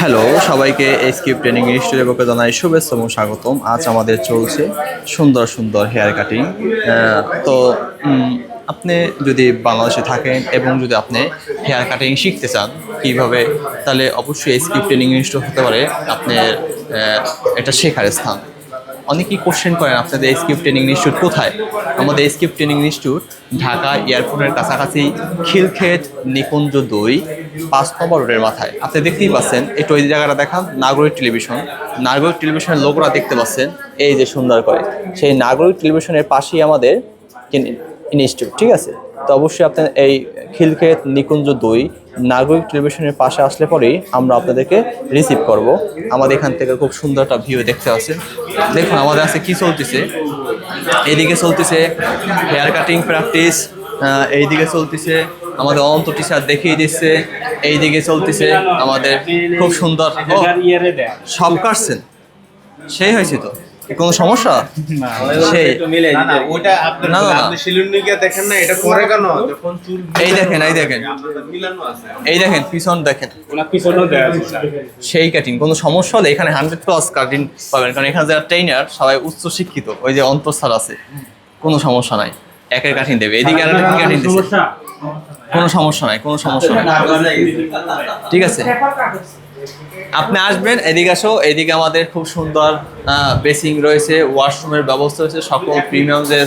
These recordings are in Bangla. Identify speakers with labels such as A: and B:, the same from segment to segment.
A: হ্যালো সবাইকে এসকিউব ট্রেনিং ইনস্টিটিউটের পক্ষে জানাই শুভেচ্ছা এবং স্বাগতম। আজ আমাদের চলছে সুন্দর সুন্দর হেয়ার কাটিং। তো আপনি যদি বাংলাদেশে থাকেন এবং যদি আপনি হেয়ার কাটিং শিখতে চান কীভাবে, তাহলে অবশ্যই এসকিউব ট্রেনিং ইনস্টিটিউট হতে পারে। আপনার এটা শেখার স্থান। অনেকেই কোশ্চেন করেন, আপনাদের এসকিউব ট্রেনিং ইনস্টিটিউট কোথায়? আমাদের এসকিউব ট্রেনিং ইনস্টিটিউট ঢাকা এয়ারপোর্টের কাছাকাছি খিলক্ষেত নিকুঞ্জ দুই, পাঁচ নম্বর রোডের মাথায়। আপনি দেখতেই পাচ্ছেন, একটু ওই জায়গাটা দেখান, নাগরিক টেলিভিশন। নাগরিক টেলিভিশনের লোকরা দেখতে পাচ্ছেন, এই যে সুন্দর করে। সেই নাগরিক টেলিভিশনের পাশেই আমাদের ইনস্টিটিউট, ঠিক আছে? তো অবশ্যই আপনার এই খিলক্ষেত নিকুঞ্জ দুই নাগরিক টেলিভিশনের পাশে আসলে পরেই আমরা আপনাদেরকে রিসিভ করব। আমাদের এখান থেকে খুব সুন্দর একটা ভিউ দেখতে পাচ্ছেন। দেখুন, আমাদের আছে কি চলতেছে? এইদিকে চলতেছে হেয়ার কাটিং প্র্যাকটিস এইদিকে চলতেছে আমাদের অন্ত টিচার দেখিয়ে দিচ্ছে, এইদিকে চলতেছে আমাদের খুব সুন্দর সব কাটছেন। সেই হয়েছে তো। কোনো সমস্যা এই দেখেন এই দেখেন
B: আছে।
A: এই দেখেন পিছন দেখেন। সেই কাটিং কোনো সমস্যা হলে এখানে হান্ড্রেড প্লাস কাটিং পাবেন কারণ এখানে যারা ট্রেনার সবাই উচ্চ শিক্ষিত ওই যে অন্তঃসার আছে কোনো সমস্যা নাই একের কাঠিং দেবে এদিকে আর একটা কাঠিং দিচ্ছে কোনো সমস্যা নাই কোনো সমস্যা নাই ঠিক আছে আপনি আসবেন, এদিকে আসো, এদিকে আমাদের খুব সুন্দর বেসিং রয়েছে, ওয়াশরুমের ব্যবস্থা রয়েছে, সকল প্রিমিয়াম যে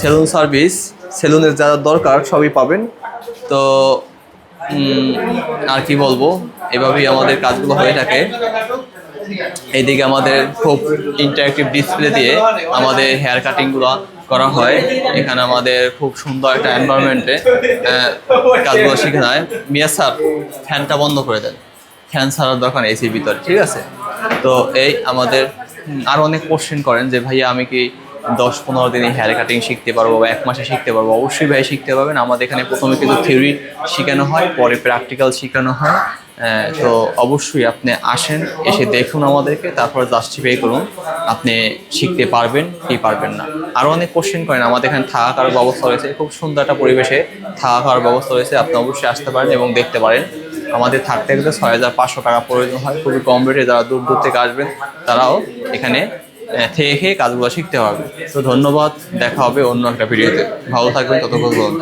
A: সেলুন সার্ভিস সেলুনের যা দরকার সবই পাবেন। তো আর কি বলব, এভাবেই আমাদের কাজগুলো হয়ে থাকে। এইদিকে আমাদের খুব ইন্টারেক্টিভ ডিসপ্লে দিয়ে আমাদের হেয়ার কাটিংগুলো করা হয়। এখানে আমাদের খুব সুন্দর একটা এনভায়রনমেন্টে কাজগুলো শেখানো হয় মিয়া স্যার, ফ্যানটা বন্ধ করে দেন। ফ্যান ছাড়ার দোকান এসির ভিতর, ঠিক আছে? তো এই আমাদের আরও অনেক কোশ্চেন করেন যে, ভাইয়া, আমি কি দশ পনেরো দিনে হেয়ার কাটিং শিখতে পারব বা এক মাসে শিখতে পারব? অবশ্যই ভাই শিখতে পারবেন। আমাদের এখানে প্রথমে কিন্তু থিওরি শেখানো হয়, পরে প্র্যাকটিক্যাল শেখানো হয়। তো অবশ্যই আপনি আসেন, এসে দেখুন আমাদেরকে, তারপর জাস্টিফাই করুন আপনি শিখতে পারবেন কি পারবেন না। আরও অনেক কোশ্চেন করেন, আমাদের এখানে থাকা খাওয়ার ব্যবস্থা রয়েছে, খুব সুন্দর একটা পরিবেশে থাকা খাওয়ার ব্যবস্থা রয়েছে, আপনি অবশ্যই আসতে পারেন এবং দেখতে পারেন। আমাদের থাকতে গেলে ছয় হাজার পাঁচশো টাকা প্রয়োজন হয়। খুবই কম রেটে যারা দূর দূর থেকে আসবেন, তারাও এখানে থেকে খেয়ে কাজগুলো শিখতে পারবে। তো ধন্যবাদ, দেখা হবে অন্য একটা ভিডিওতে। ভালো থাকবেন, ততক্ষণ